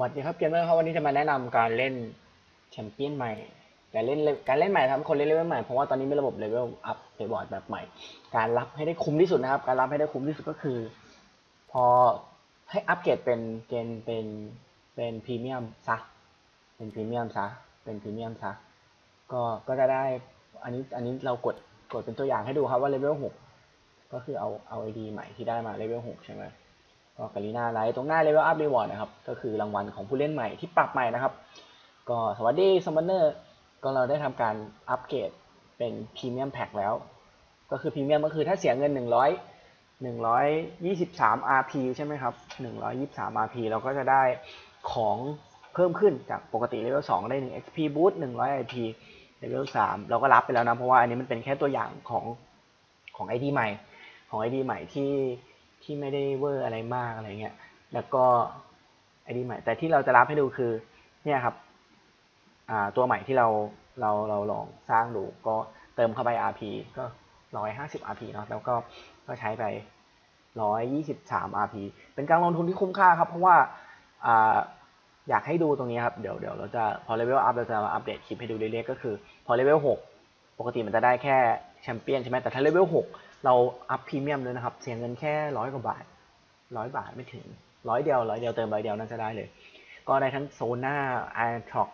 วัสดีครับเกมเมอร์ครับวันนี้จะมาแนะนำการเล่นแชมเปี้ยนใหม่การเล่นการเล่นใหม่ทำคนเล่นเลเวลใหม่เพราะว่าตอนนี้มีระบบเลเวลอัพเบอร์ดแบบใหม่ การรับให้ได้คุ้มที่สุดนะครับ การรับให้ได้คุ้มที่สุดก็คือ พอให้อัปเกรดเป็นเกณฑ์เป็นเป็นพรีเมียมซะเป็นพรีเมียมซะเป็นพรีเมียมซะก็ก็จะได้อันนี้อันนี้เรากดกดเป็นตัวอย่างให้ดูครับว่าเลเวลหกก็คือเอาเอาไอดีใหม่ที่ได้มาเลเวลหกใช่ไหม ก็กาลีนาไลท์ตรงหน้า Level Up Reward นะครับ ก็คือรางวัลของผู้เล่นใหม่ที่ปรับใหม่นะครับ ก็สวัสดีซัมเบอร์ก็เราได้ทำการอัปเกรดเป็นพรีเมียมแพ็กแล้ว ก็คือพรีเมียมก็คือถ้าเสียเงิน 100 123 RP ใช่ไหมครับ 123 RP เราก็จะได้ของเพิ่มขึ้นจากปกติ Level 2ได้ 1 XP Boost 100 IP Level 3เราก็รับไปแล้วนะ เพราะว่าอันนี้มันเป็นแค่ตัวอย่างของของ ID ใหม่ของ ID ใหม่ที่ ที่ไม่ได้เวอร์อะไรมากอะไรเงี้ย แล้วก็ไอดีใหม่แต่ที่เราจะรับให้ดูคือเนี่ยครับอ่าตัวใหม่ที่เราเราเราลองสร้างดูก็เติมเข้าไป RP ก็ร้อยห้าสิบ RP เนาะแล้วก็ก็ใช้ไปร้อยยี่สิบสาม RP เป็นการลงทุนที่คุ้มค่าครับ เพราะว่าอ่าอยากให้ดูตรงนี้ครับ เดี๋ยวเดี๋ยวเราจะพอเลเวลอัพเราจะมาอัปเดตคลิปให้ดูเรื่อยๆก็คือ พอเลเวลหกปกติมันจะได้แค่แชมเปี้ยนใช่ไหมแต่ถ้าเลเวลหก เราอัพพรีเมียมเลยนะครับ เสียเงินแค่ร้อยกว่าบาทร้อยบาทไม่ถึงร้อยเดียวร้อยเดียวเติมร้อยเดียวน่าจะได้เลย ก็ได้ทั้งโซน่าไอท็อก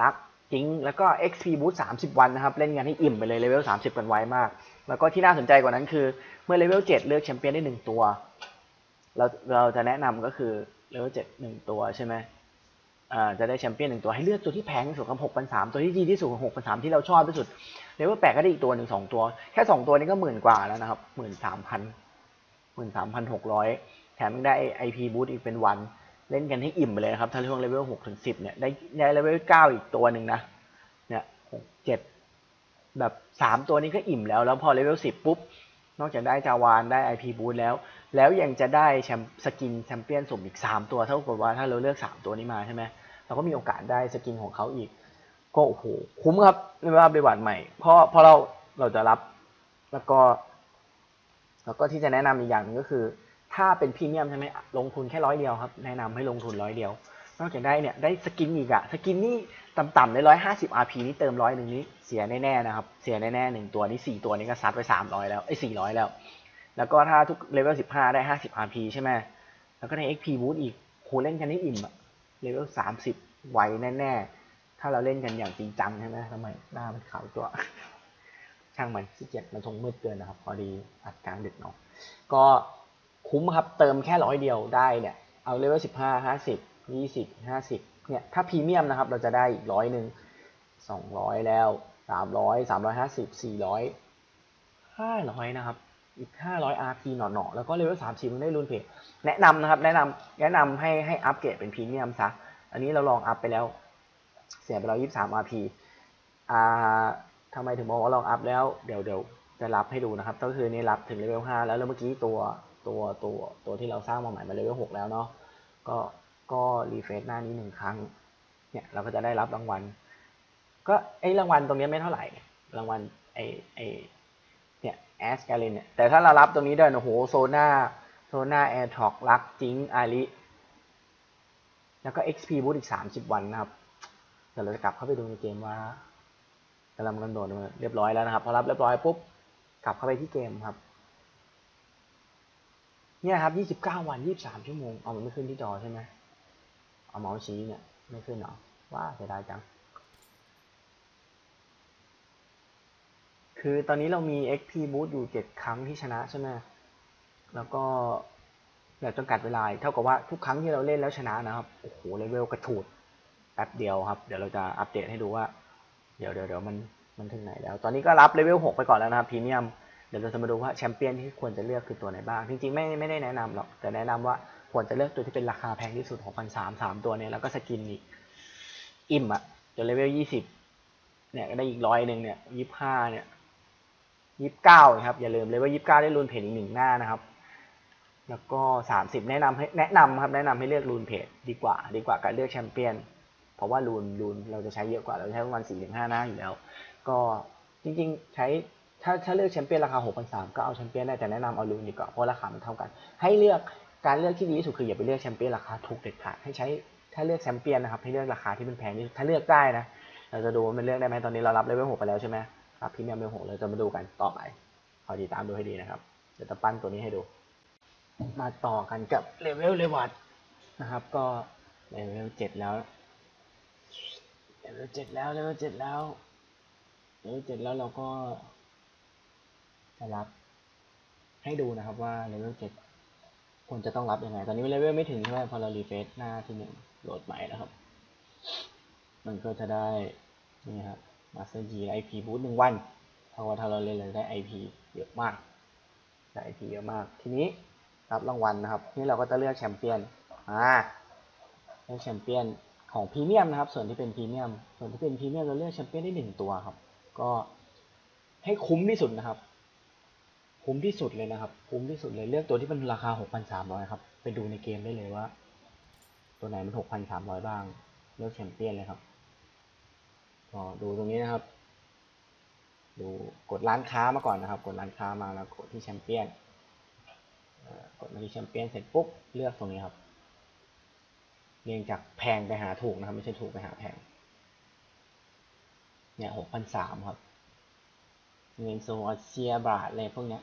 ลักจิงแล้วก็ XP Boost 30 วันนะครับ เล่นกันให้อิ่มไปเลยเลเวล 30 กันไวมาก แล้วก็ที่น่าสนใจกว่านั้นคือเมื่อเลเวล 7 เลือกแชมเปี้ยนได้ 1 ตัว เราเราจะแนะนำก็คือเลเวล 7 1 ตัวใช่ไหม จะได้แชมเปี้ยนหนึ่งตัวให้เลือกตัวที่แพงที่สุดกับ6 3 0 0ตัวที่ดีที่สุดกับ6 3 0 0ที่เราชอบที่สุดเลเวลแปดก็ได้อีกตัวหนึ่งสองตัว แค่สองตัวนี้ก็หมื่นกว่าแล้วนะครับหมื่นสามพันหมื่นสามพันหกร้อยแถมยังได้ไอพีบูตอีกเป็นวัน เล่นกันให้อิ่มไปเลยนะครับ ถ้าช่วงเลเวลหกถึงสิบเนี่ยได้ได้เลเวลเก้าอีกตัวหนึ่งนะเนี่ยหกเจ็ดแบบสามตัวนี้ก็อิ่มแล้วแล้วพอเลเวลสิบปุ๊บนอกจากได้จาวานได้ไอพีบูตแล้ว แล้วยังจะได้แชมสกินแชมเปี้ยนสุ่มอีกสามตัวเท่ากับว่าถ้าเราเลือกสามตัวนี้มาใช่ไหมเราก็มีโอกาสได้สกินของเขาอีก ก็โอ้โหคุ้มครับในว่าบริวารใหม่เพราะเพราะเราเราจะรับแล้วก็ แล้วก็ที่จะแนะนำอีกอย่างนึงก็คือ ถ้าเป็นพรีเมียมใช่ไหมลงทุนแค่ร้อยเดียวครับแนะนำให้ลงทุนร้อยเดียวนอกจากได้เนี่ยได้สกินอีกอะสกินนี่ต่ำๆได้ร้อยห้าสิบ RP นี่เติมร้อยหนึ่งนี้เสียแน่ๆนะครับ เสียแน่ๆหนึ่งตัวนี่สี่ตัวนี้ก็ซัดไปสามร้อยแล้วไอ้สี่ร้อยแล้ว แล้วก็ถ้าทุกเลเวลสิบห้าได้ห้าสิบ RP ใช่ไหมแล้วก็ได้ XP boost อีกโหเล่นกันให้อิ่มอะเลเวลสามสิบไวแน่ๆ ถ้าเราเล่นกันอย่างจริงจังใช่ไหมทำไมหน้ามันขาวตัว ช่างมันขี้เกียจมันทงมืดเกินนะครับ พอดีอัดกลางดึกเนาะก็คุ้มครับเติมแค่ร้อยเดียวได้เนี่ยเอาเลเวลสิบห้าห้าสิบยี่สิบห้าสิบเนี่ยถ้าพรีเมียมนะครับเราจะได้อีกร้อยหนึ่งสองร้อยแล้วสามร้อยสามร้อยห้าสิบสี่ร้อยห้าร้อยนะครับ อีกห้าร้อย RP หน่อๆ แล้วก็เลเวลสามสิบมันได้รุนเพจแนะนำนะครับ แนะนำแนะนำให้ให้อัปเกรดเป็นพรีเมียมซะ อันนี้เราลองอัพไปแล้ว เสียไปร้อยยี่สาม RP อ่าทำไมถึงบอกว่าลองอัพแล้ว เดี๋ยวเดี๋ยวจะรับให้ดูนะครับ ก็คือนี่รับถึงเลเวลห้าแล้วแล้วเมื่อกี้ตัวตัวตัวตัวที่เราสร้างมาใหม่มาเลเวลหกแล้วเนาะ ก็ก็รีเฟรชหน้านี้หนึ่งครั้ง เนี่ยเราก็จะได้รับรางวัล ก็ไอรางวัลตรงนี้ไม่เท่าไหร่ รางวัลไอไอ แอสการินเนี่ยแต่ถ้าเรารับตรงนี้ได้วยโหโซนาโซนาแอร์ท็อกลักจิงอาริแล้วก็ XP boost อีก 30 วันนะครับเดี๋ยวเราจะกลับเข้าไปดูในเกมว่ากำลังกำหนดเรียบร้อยแล้วนะครับพอรับเรียบร้อยปุ๊บกลับเข้าไปที่เกมครับเนี่ยครับ29 วัน 23 ชั่วโมง เอามันไม่ขึ้นที่จอใช่ไหมเอาเมาส์ชี้เนี่ยไม่ขึ้นหรอว่าเสียดายจัง คือตอนนี้เรามี XP boost อยู่ 7 ครั้งที่ชนะใช่ไหมแล้วก็แบบจำกัดเวลา เท่ากับว่าทุกครั้งที่เราเล่นแล้วชนะนะครับ โอ้โห เลเวลกระถูดแป๊บเดียวครับ เดี๋ยวเราจะอัปเดตให้ดูว่า เดี๋ยวเดี๋ยวเดี๋ยวมันมันถึงไหนแล้ว ตอนนี้ก็รับเลเวลหกไปก่อนแล้วนะครับพรีเมียม เดี๋ยวเราจะมาดูว่าแชมเปี้ยนที่ควรจะเลือกคือตัวไหนบ้าง จริงๆ ไม่ไม่ได้แนะนำหรอก แต่แนะนำว่าควรจะเลือกตัวที่เป็นราคาแพงที่สุดของพันสามสามตัวเนี่ย แล้วก็สกินอีกอิ่มอะจนเลเวลยี่สิบเนี่ยก็ได้อีกร้อยหนึ่งเนี่ยยี่ห้าเนี่ย ยี่สิบเก้าครับอย่าลืมเลยว่ายี่สิบเก้าได้รูนเพจอีกหนึ่งหน้านะครับ แล้วก็สามสิบแนะนำให้แนะนำครับแนะนำให้เลือกรูนเพจดีกว่า ดีกว่าการเลือกแชมเปี้ยนเพราะว่ารูนรูนเราจะใช้เยอะกว่าเราใช้ประมาณสี่ถึงห้าหน้าอยู่แล้ว ก็จริงๆ ใช้ถ้าถ้าเลือกแชมเปี้ยนราคาหกพันสามก็เอาแชมเปี้ยนได้แต่แนะนำเอารูนดีกว่าเพราะราคามันเท่ากัน ให้เลือกการเลือกที่ดีที่สุดคืออย่าไปเลือกแชมเปี้ยนราคาถูกเด็ดขาดให้ใช้ถ้าเลือกแชมเปี้ยนนะครับให้เลือกราคาที่มันแพงที่สุดถ้าเลือกได้นะเราจะดูว่ามันเลือกได้ไหมตอนนี้เรารับเลเวลหกไปแล้วใช่ไหม ครับพรีเมียมเลเวลหกเราจะมาดูกันต่อไปขอติดตามดูให้ดีนะครับ เดี๋ยวจะปั้นตัวนี้ให้ดู มาต่อกันกับเลเวลเลวัตนะครับ ก็เลเวลเจ็ดแล้วเลเวลเจ็ดแล้วเลเวลเจ็ดแล้วเลเวลเจ็ดแล้วเราก็จะรับให้ดูนะครับว่าเลเวลเจ็ดควรจะต้องรับยังไง ตอนนี้เลเวลไม่ถึงใช่ไหมพอเรารีเฟซหน้าที่หนึ่งโหลดใหม่นะครับ มันก็จะได้นี่ครับ มาสเตอร์จีไอพีบูทหนึ่งวันเพราะว่าถ้าเราเล่นเราได้ไอพีเยอะมากได้ไอพีเยอะมาก ทีนี้รับรางวัลนะครับ นี่เราก็จะเลือกแชมเปี้ยนอ่าเลือกแชมเปี้ยนของพรีเมียมนะครับ ส่วนที่เป็นพรีเมียม ส่วนที่เป็นพรีเมียมเราเลือกแชมเปี้ยนได้หนึ่งตัวครับ ก็ให้คุ้มที่สุดนะครับ คุ้มที่สุดเลยนะครับ คุ้มที่สุดเลยเลือกตัวที่มันราคา 6,300 ครับ ไปดูในเกมได้เลยว่า ตัวไหนมัน 6,300 บ้าง เลือกแชมเปี้ยนเลยครับ ก็ดูตรงนี้นะครับ ดูกดร้านค้ามาก่อนนะครับ กดร้านค้ามาแล้วกดที่แชมเปี้ยนกดมาที่แชมเปี้ยนเสร็จปุ๊บเลือกตรงนี้ครับเรียงจากแพงไปหาถูกนะครับ ไม่ใช่ถูกไปหาแพงเนี่ย6,300ครับ เงินโซอาเซียบาทอะไรพวกเนี้ย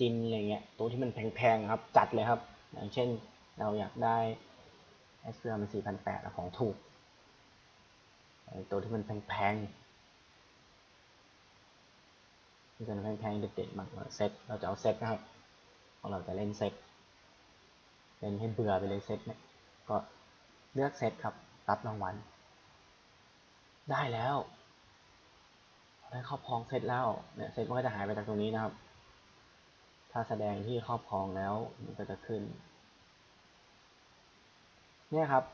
จินอะไรเงี้ยตัวที่มันแพงๆครับ จัดเลยครับ อย่างเช่นเราอยากได้เอสเซอร์มันสี่พันแปดของถูก ตัวที่มันแพงๆที่มันแพงๆเด็ดๆมากเซตเราจะเอาเซตนะครับเราะเราจะเล่นเซตเล่นให้เบื่อไปเลยเซตเนี่ยก็เลือกเซตครับ รับรางวัล ได้แล้วได้ครอบครองเซตแล้วเนี่ยเซตมันก็จะหายไปจากตรงนี้นะครับ ถ้าแสดงที่ครอบครองแล้วมันก็จะขึ้น เนี่ยครับ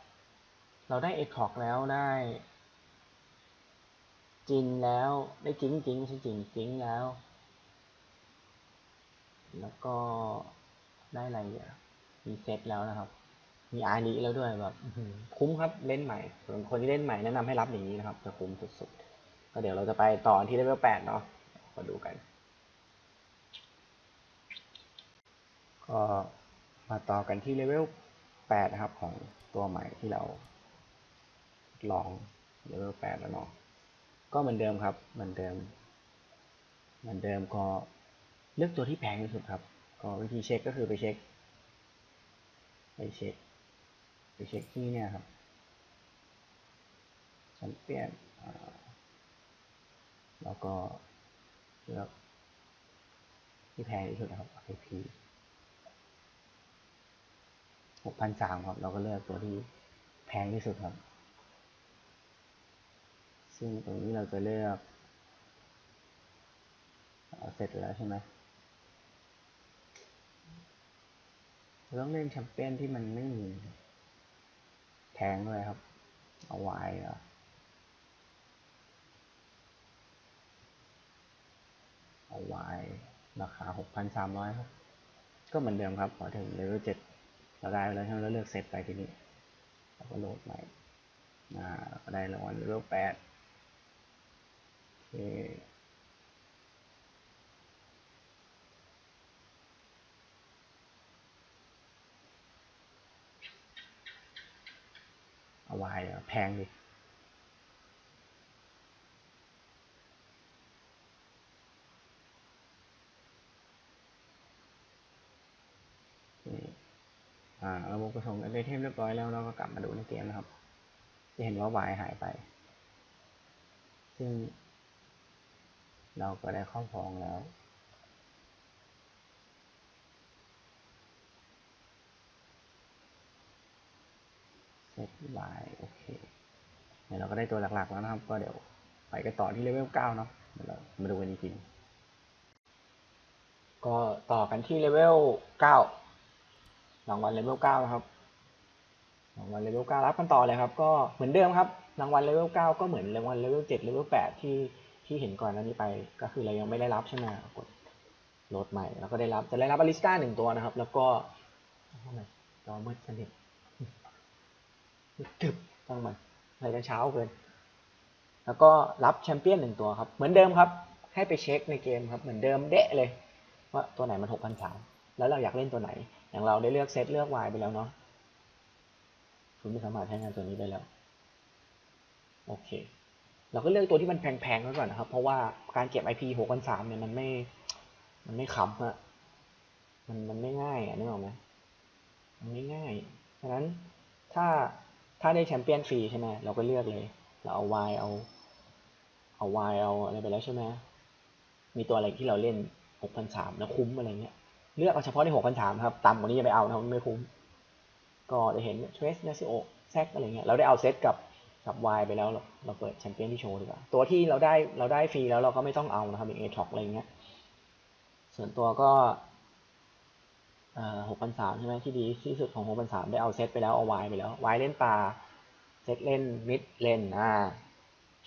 เราได้เอ็กคอกแล้วได้ จินแล้ว ได้จริงจริงใช่จริงจริงแล้ว แล้วก็ได้อะไรอะมีเซตแล้วนะครับ มีอารีแล้วด้วยแบบคุ้มครับเล่นใหม่ส่วนคนที่เล่นใหม่แนะนำให้รับอย่างนี้นะครับ จะคุ้มสุดๆ ก็เดี๋ยวเราจะไปต่อที่เลเวลแปดเนาะมาดูกัน ก็มาต่อกันที่เลเวลแปดนะครับของตัวใหม่ที่เราลองเลเวลแปดแล้วเนาะ ก็เหมือนเดิมครับ เหมือนเดิม เหมือนเดิมก็เลือกตัวที่แพงที่สุดครับ ก็วิธีเช็คก็คือไปเช็ค ไปเช็ค ไปเช็คที่เนี่ยครับแชมเปี้ยนแล้วก็เลือกที่แพงที่สุดนะครับ IP หกพันสามครับ เราก็เลือกตัวที่แพงที่สุดครับ ซึ่งตรงนี้เราจะเลือกเอเสร็จแล้วใช่ไหมเราต้องเล่นแชมเปี้ยนที่มันไม่มีแพงด้วยครับ เอาไว้เหรอเอาไว้ราคาหกพันสามร้อยครับ ก็เหมือนเดิมครับ พอถึงเลเวลเจ็ดเราได้ไปแล้วใช่ไหมเราเลือกเซตไปทีนี้เราก็โหลดใหม่อ่าเราได้รางวัลเลเวลแปด เอาไว้เหรอแพงดิอ่าระบบกระส่งไอเทมเรียบร้อยแล้วเราก็กลับมาดูในเกมนะครับ จะเห็นว่าวายหายไป ซึ่ง เราก็ได้ครอบครองแล้ว เซตวายโอเคเดี๋ยวเราก็ได้ตัวหลักๆแล้วนะครับ ก็เดี๋ยวไปกันต่อที่เลเวลเก้าเนาะเดี๋ยวเรามาดูกันจริงๆก็ต่อกันที่เลเวลเก้ารางวัลเลเวลเก้านะครับรางวัลเลเวลเก้ารับกันต่อเลยครับ ก็เหมือนเดิมครับรางวัลเลเวลเก้าก็เหมือนรางวัลเลเวลเจ็ดเลเวลแปดที่ ที่เห็นก่อนหน้านี้ไป ก็คือเรายังไม่ได้รับใช่ไหมกดโหลดใหม่ แล้วก็ได้รับจะได้รับบาริสต้าหนึ่งตัวนะครับ แล้วก็ทำไมจอมืดสนิทตึบต้องมันอะไรกันเช้าเกิน แล้วก็รับแชมเปี้ยนหนึ่งตัวครับ เหมือนเดิมครับ ให้ไปเช็คในเกมครับ เหมือนเดิมเดะเลย ว่าตัวไหนมันหกพันสามแล้วเราอยากเล่นตัวไหน อย่างเราได้เลือกเซตเลือกวายไปแล้วเนาะคุณไม่สามารถใช้งานตัวนี้ได้แล้ว โอเค เราก็เลือกตัวที่มันแพงๆไว้ก่อนนะครับ เพราะว่าการเก็บ IP หกพันสามเนี่ยมันไม่ มันไม่ขำอะมันมันไม่ง่ายอะนึกออกไหมมันไม่ง่ายฉะนั้นถ้าถ้าได้แชมเปี้ยนฟรีใช่ไหมเราก็เลือกเลย เราเอาวายเอา เอาวายเอาอะไรไปแล้วใช่ไหมมีตัวอะไรที่เราเล่นหกพันสามแล้วคุ้มอะไรเงี้ย เลือกเอาเฉพาะในหกพันสามครับ ต่ำกว่านี้อย่าไปเอานะมันไม่คุ้ม ก็จะเห็นเทรสเนซิโอแซกอะไรเงี้ย เราได้เอาเซตกับ กับวายไปแล้วเราเราเปิดแชมเปี้ยนที่โชว์ดีกว่า ตัวที่เราได้เราได้ฟรีแล้วเราก็ไม่ต้องเอานะครับอย่างเอท็อกอะไรเงี้ย ส่วนตัวก็หกพันสามใช่ไหมที่ดีที่สุดของหกพันสามได้เอาเซตไปแล้วเอาวายไปแล้ววายเล่นปลาเซตเล่นมิดเล่นอ่า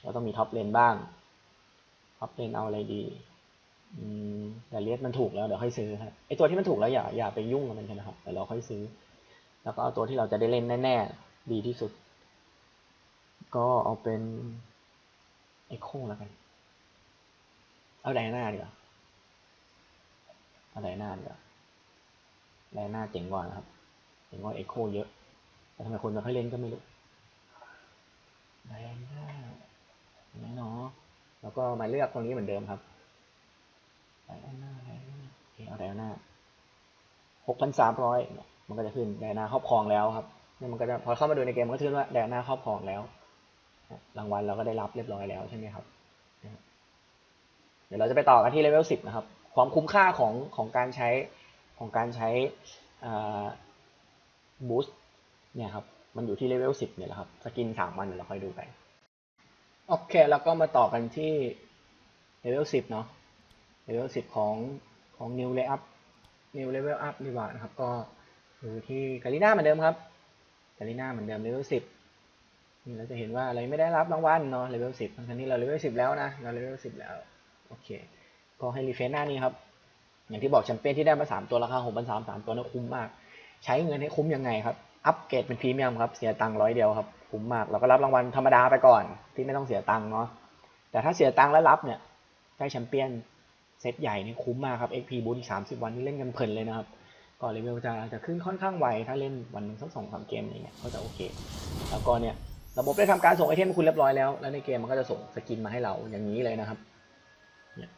เราต้องมีท็อปเลนบ้างท็อปเลนเอาอะไรดีอืมแต่เลียสมันถูกแล้วเดี๋ยวค่อยซื้อครับไอตัวที่มันถูกแล้วอย่าอย่าไปยุ่งกับมันกันนะครับแต่เราค่อยซื้อ แล้วก็เอาตัวที่เราจะได้เล่นแน่ๆดีที่สุด ก็เอาเป็นเอ็กโคแล้วกัน เอาไดนาดีกว่าเอาไดนาดีกว่าไดนาเจ๋งกว่านะครับเจ๋งกว่าเอ็กโคเยอะ แต่ทำไมคนไม่ค่อยเล่นก็ไม่รู้ไดนาแน่นอนแล้วก็มาเลือกตรงนี้เหมือนเดิมครับไดนาไดนาเคเอาไดนาหกพันสามร้อยมันก็จะขึ้นไดนาครอบครองแล้วครับนี่มันก็จะพอเข้ามาดูในเกมมันก็ขึ้นว่าไดนาครอบครองแล้ว รางวัลเราก็ได้รับเรียบร้อยแล้วใช่ไหมครับเดี๋ยวเราจะไปต่อกันที่เลเวลสิบนะครับ ความคุ้มค่าของของการใช้ของการใช้บูสต์เนี่ยครับ มันอยู่ที่เลเวลสิบเนี่ยแหละครับ สกินสามวันเดี๋ยวเราค่อยดูไป โอเค แล้วก็มาต่อกันที่เลเวลสิบเนาะเลเวลสิบของของ New Level Up New Level Up ดีกว่านะครับ ก็อยู่ที่กาลิน่าเหมือนเดิมครับกาลิน่าเหมือนเดิมเลเวลสิบ นี่เราจะเห็นว่าอะไรไม่ได้รับรางวัลเนาะเลเวลสิบทั้งที่เราเลเวลสิบแล้วนะเราเลเวลสิบแล้วโอเคก็ให้รีเฟรชหน้านี้ครับอย่างที่บอกแชมเปี้ยนที่ได้มาสามตัวราคาหกพันสามสามตัวนั้นคุ้มมาก ใช้เงินให้คุ้มยังไงครับอัปเกรดเป็นพรีเมียมครับเสียตังค์ร้อยเดียวครับคุ้มมากเราก็รับรางวัลธรรมดาไปก่อนที่ไม่ต้องเสียตังค์เนาะแต่ถ้าเสียตังค์แล้วรับเนี่ยได้แชมเปี้ยนเซตใหญ่นี่คุ้มมากครับ XP บูทอีกสามสิบวันนี่เล่นกันเพลินเลยนะครับก็เลเวลจะจะขึ้นค่อนข้างไวถ้าเล่นวันนึงสักสองสามเกมอะไรเงี้ยก็จะโอเค แล้วก็เนี่ย ระบบได้ทำการส่งไอเทมให้คุณเรียบร้อยแล้ว แล้วในเกมมันก็จะส่งสกินมาให้เราอย่างนี้เลยนะครับ เนี่ย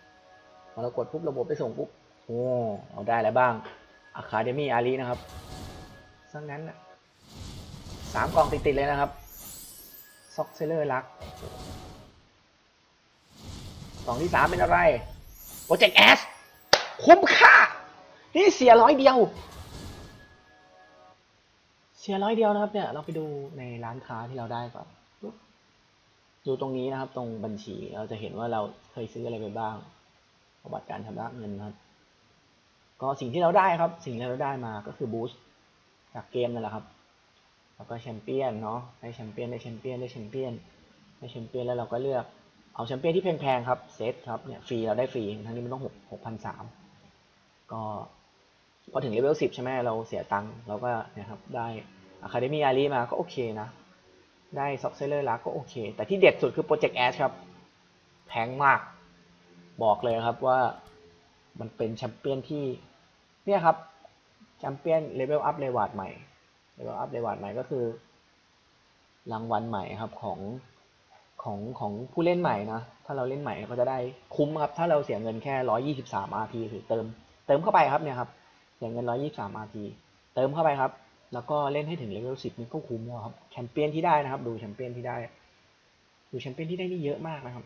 พอเรากดปุ๊บระบบไปส่งปุ๊บ โอ้เราได้แล้วบ้าง Academy อารีนะครับซังนั้นนะสามกล่องติดๆเลยนะครับซ็อกเซเลอร์ลักกล่องที่สามเป็นอะไรโปรเจกต์แอสคุ้มค่า นี่เสียร้อยเดียว เสียร์ร้อยเดียวนะครับเนี่ยเราไปดูในร้านค้าที่เราได้ก่อนดูตรงนี้นะครับ ตรงบัญชีเราจะเห็นว่าเราเคยซื้ออะไรไปบ้างประวัติการชำระเงินนะครับ ก็สิ่งที่เราได้ครับ สิ่งที่เราได้มาก็คือบูสต์จากเกมนั่นแหละครับ แล้วก็แชมเปี้ยนเนาะได้แชมเปี้ยนได้แชมเปี้ยนได้แชมเปี้ยนได้แชมเปี้ยนแล้วเราก็เลือกเอาแชมเปี้ยนที่แพงๆครับเซตครับเนี่ยฟรีเราได้ฟรีทั้งนี้มันต้องหกหกพันสามก็ พอถึงเลเวลสิบใช่ไหมเราเสียตังค์เราก็เนี่ยครับได้อะคาเดมี่อารีมาก็โอเคนะ ได้ซ็อกเซเลอร์ลักก็โอเค แต่ที่เด็ดสุดคือโปรเจกต์แอชครับ แพงมาก บอกเลยครับว่ามันเป็นแชมเปี้ยนที่ เนี่ยครับแชมเปี้ยนเลเวลอัพเลวาดใหม่เลเวลอัพเลวาดใหม่ก็คือ รางวัลใหม่ครับของของของผู้เล่นใหม่นะ ถ้าเราเล่นใหม่ก็จะได้คุ้มครับ ถ้าเราเสียเงินแค่ร้อยี่สิบสาม RP คือเติม เติมเข้าไปครับเนี่ยครับ สียเงินร้อยี่สาม RP เติมเข้าไปครับ แล้วก็เล่นให้ถึงเลเวลสิบนี่ก็คุ้มครับ แชมเปี้ยนที่ได้นะครับ ดูแชมเปี้ยนที่ได้ ดูแชมเปี้ยนที่ได้นี่เยอะมากนะครับ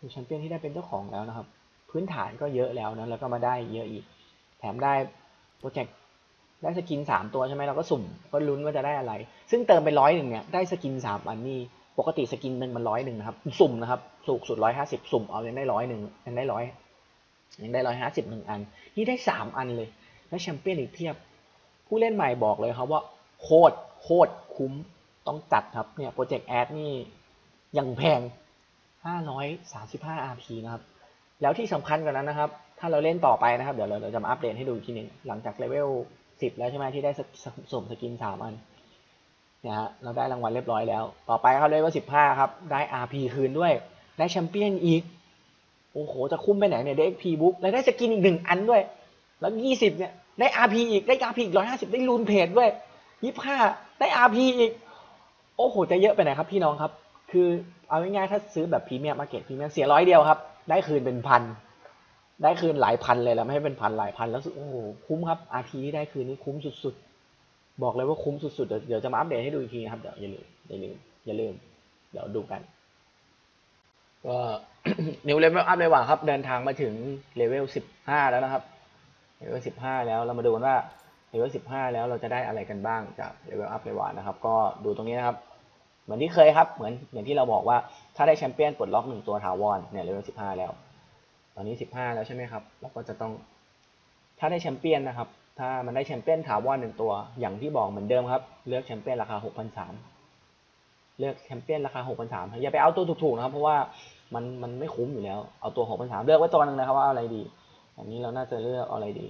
ดูแชมเปี้ยนที่ได้เป็นเจ้าของแล้วนะครับ พื้นฐานก็เยอะแล้วนะ แล้วก็มาได้เยอะอีก แถมได้โปรเจกต์ได้สกินสามตัวใช่ไหมเราก็สุ่ม ก็ลุ้นว่าจะได้อะไร ซึ่งเติมไปร้อยหนึ่งเนี่ย ได้สกินสามอันนี่ปกติสกินหนึ่งมันร้อยหนึ่งนะครับ สุ่มนะครับ สูงสุดร้อยห้าสิบสุ่มเอายังได้ร้อยหนึ่งยังได้ร้อยยังได้ร้อยห้าสิบหนึ่งอัน นี่ได้สามอันเลย แล้วแชมเปี้ยนอีกเพียบ ผู้เล่นใหม่บอกเลยครับว่าโคตรโคตรคุ้มต้องจัดครับเนี่ยโปรเจกต์แอดนี่ยังแพง 535 RP นะครับ แล้วที่สำคัญกว่านั้นนะครับ ถ้าเราเล่นต่อไปนะครับ เดี๋ยวเราจะมาอัปเดตให้ดูอีกทีหนึงหลังจากเลเวล 10 แล้วใช่ไหมที่ได้สุ่มสกิน 3 อันเนี่ยฮะเราได้รางวัลเรียบร้อยแล้ว ต่อไปครับเลเวล 15 ครับ ได้ RP คืนด้วย ได้แชมเปี้ยนอีก โอ้โห จะคุ้มไปไหนเนี่ยได้ XP บุ๊กแล้วได้สกินอีกหนึ่งอันด้วย แล้ว20เนี่ยได้ RP อีกได้ RP อีก150ได้ลูนเพจด้วยยี่ห้าได้ RP อีก โอ้โห จะเยอะไปไหนครับพี่น้องครับ คือเอาง่ายๆถ้าซื้อแบบพรีเมียมมาเก็ตพรีเมียมเสียร้อยเดียวครับ ได้คืนเป็นพัน ได้คืนหลายพันเลยแล้วไม่ให้เป็นพันหลายพันแล้วโอ้โหคุ้มครับ RP ที่ได้คืนนี้คุ้มสุดๆ บอกเลยว่าคุ้มสุดๆ เดี๋ยวเดี๋ยวจะมาอัปเดตให้ดูอีกทีนะครับเดี๋ยวอย่าลืมอย่าลืมอย่าลืมเดี๋ยวดูกันก็นิวเลเวลอัพเลยว่ะครับ เดินทางมาถึงเลเวลสิบห้าแล้วนะครับ เลเวลสิบห้าแล้วเรามาดูกันว่าเลเวลสิบห้าแล้วเราจะได้อะไรกันบ้างจากเลเวลอัพเลว่ะนะครับ ก็ดูตรงนี้นะครับ เหมือนที่เคยครับ เหมือนอย่างที่เราบอกว่าถ้าได้แชมเปี้ยนปลดล็อกหนึ่งตัวถาวรเนี่ยเลเวลสิบห้าแล้ว ตอนนี้สิบห้าแล้วใช่ไหมครับเราก็จะต้อง ถ้าได้แชมเปี้ยนนะครับ ถ้ามันได้แชมเปี้ยนถาวรหนึ่งตัว อย่างที่บอกเหมือนเดิมครับ เลือกแชมเปี้ยนราคาหกพันสามเลือกแชมเปี้ยนราคาหกพันสามอย่าไปเอาตัวถูกๆนะครับ เพราะว่ามันมันไม่คุ้มอยู่แล้ว เอาตัวหกพันสามเลือกไว้ตัวนึงนะครับว่าอะไรดี อันนี้เราน่าจะเลือกเอาอะไรดี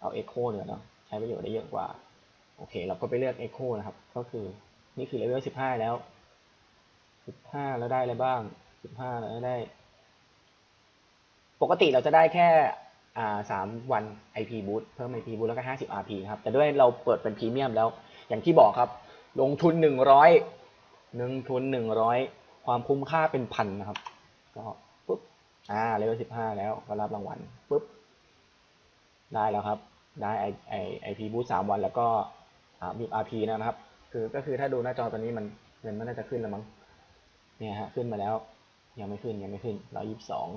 เอาเอ็กโคเนี่ยเนาะใช้ประโยชน์ได้เยอะกว่า โอเค เราก็ไปเลือกเอ็กโคนะครับ ก็คือนี่คือเลเวลสิบห้าแล้วสิบห้าแล้วได้อะไรบ้างสิบห้าแล้วได้ ปกติเราจะได้แค่อ่าสามวัน IP boost เพิ่ม IP boost แล้วก็ห้าสิบ RP ครับ แต่ด้วยเราเปิดเป็นพรีเมียมแล้ว อย่างที่บอกครับ ลงทุนหนึ่งร้อยลงทุนหนึ่งร้อยความคุ้มค่าเป็นพันนะครับ ก็ อ่าเลเวลสิบห้าแล้วก็รับรางวัลปุ๊บ ได้แล้วครับ ได้ไอไอไอพีบูสามวันแล้วก็อ่ามีอาร์พีนะครับ คือก็คือถ้าดูหน้าจอตอนนี้มันเงินมันน่าจะขึ้นแล้วมั้งเนี่ยฮะขึ้นมาแล้ว ยังไม่ขึ้นยังไม่ขึ้นร้อยยี่สิบสอง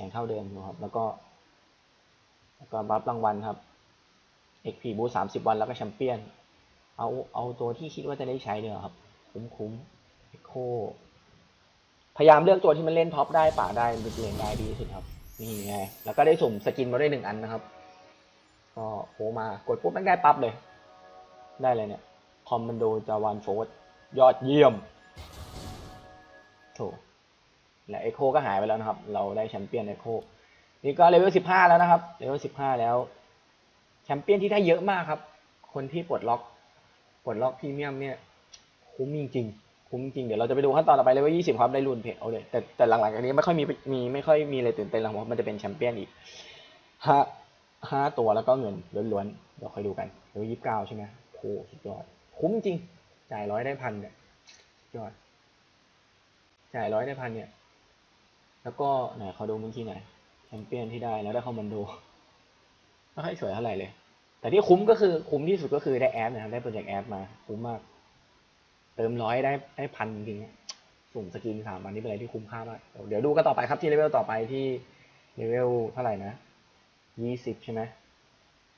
ยังเท่าเดิมอยู่ครับ แล้วก็แล้วก็รับรางวัลครับ XP Boost สามสิบวันแล้วก็แชมเปี้ยน เอาเอาตัวที่คิดว่าจะได้ใช้เนี่ยครับ คุ้มคุ้มเอ็กโค พยายามเลือกตัวที่มันเล่นท็อปได้ป่าได้มิดเลนได้ดีที่สุดครับ นี่ไง แล้วก็ได้สุ่มสกินมาได้หนึ่งอันนะครับก็โผล่มากดปุ๊บแม่งได้ปั๊บเลย ได้เลยเนี่ย คอมมานโดจาวานโฟร์ยอดเยี่ยมโถและเอโคก็หายไปแล้วนะครับ เราได้แชมเปี้ยนเอโคนี่ก็เลเวลสิบห้าแล้วนะครับเลเวลสิบห้าแล้วแชมเปี้ยนที่ได้เยอะมากครับ คนที่ปลดล็อกปลดล็อกพรีเมียมเนี่ยคุ้มจริงๆ คุ้มจริงเดี๋ยวเราจะไปดูขั้นตอนต่อไปเลยว่า 20 ครับได้รุ่นเพจเอาเลยแต่แต่หลังๆจากนี้ไม่ค่อยมีมีไม่ค่อยมีอะไรตื่นเต้นแล้วเพราะมันจะเป็นแชมเปี้ยนอีกห้าห้าตัวแล้วก็เงินล้วนๆเดี๋ยวค่อยดูกันเดี๋ยวยี่สิบเก้าใช่ไหมโอ้สุดยอดคุ้มจริง จ่ายร้อยได้พันเนี่ยสุดยอดจ่ายร้อยได้พันเนี่ย แล้วก็ไหนเขาดูเมื่อกี้หนแชมเปี้ยนที่ได้แล้วได้คอมมานโดไม่ค่อยสวยเท่าไหร่เลย แต่ที่คุ้มก็คือคุ้มที่สุดก็คือได้แอดนะครับได้โปรเจกต์แอดมาคุ้มมาก เติมร้อยได้ได้พันจริงๆสุ่มสกินสามวันนี้เป็นอะไรที่คุ้มค่ามาก เดี๋ยวดูกันต่อไปครับที่เลเวลต่อไปที่เลเวลเท่าไหร่นะยี่สิบใช่ไหม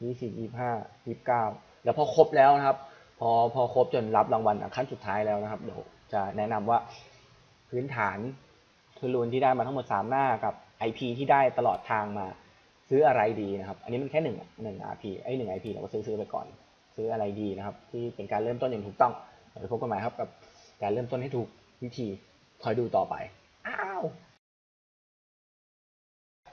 ยี่สิบยี่ห้ายี่เก้าแล้วพอครบแล้วนะครับ พอพอครบจนรับรางวัลขั้นสุดท้ายแล้วนะครับเดี๋ยวจะแนะนำว่าพื้นฐานคือรูนที่ได้มาทั้งหมดสามหน้ากับ IP ที่ได้ตลอดทางมาซื้ออะไรดีนะครับ อันนี้มันแค่หนึ่งหนึ่ง RP ไอ้หนึ่ง IP เราก็ซื้อซื้อไปก่อน ซื้ออะไรดีนะครับ ที่เป็นการเริ่มต้นอย่างถูกต้อง พบกันใหม่ครับกับการเริ่มต้นให้ถูกวิธีคอยดูต่อไปอ้าว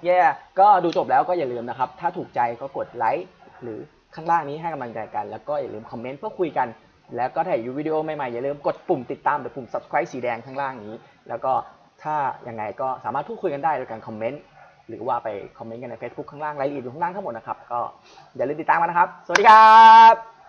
เย่ก็ดูจบแล้วก็อย่าลืมนะครับ ถ้าถูกใจก็กดไลค์หรือข้างล่างนี้ให้กำลังใจกัน แล้วก็อย่าลืมคอมเมนต์เพื่อคุยกัน แล้วก็ถ้าอยากดูวิดีโอใหม่ๆอย่าลืมกดปุ่มติดตามหรือปุ่ม subscribe สีแดงข้างล่างนี้ แล้วก็ถ้ายังไงก็สามารถพูดคุยกันได้โดยการคอมเมนต์หรือว่าไปคอมเมนต์กันใน Facebook ข้างล่างรายละเอียดอยู่ข้างล่างทั้งหมดนะครับ ก็อย่าลืมติดตามกันนะครับ สวัสดีครับ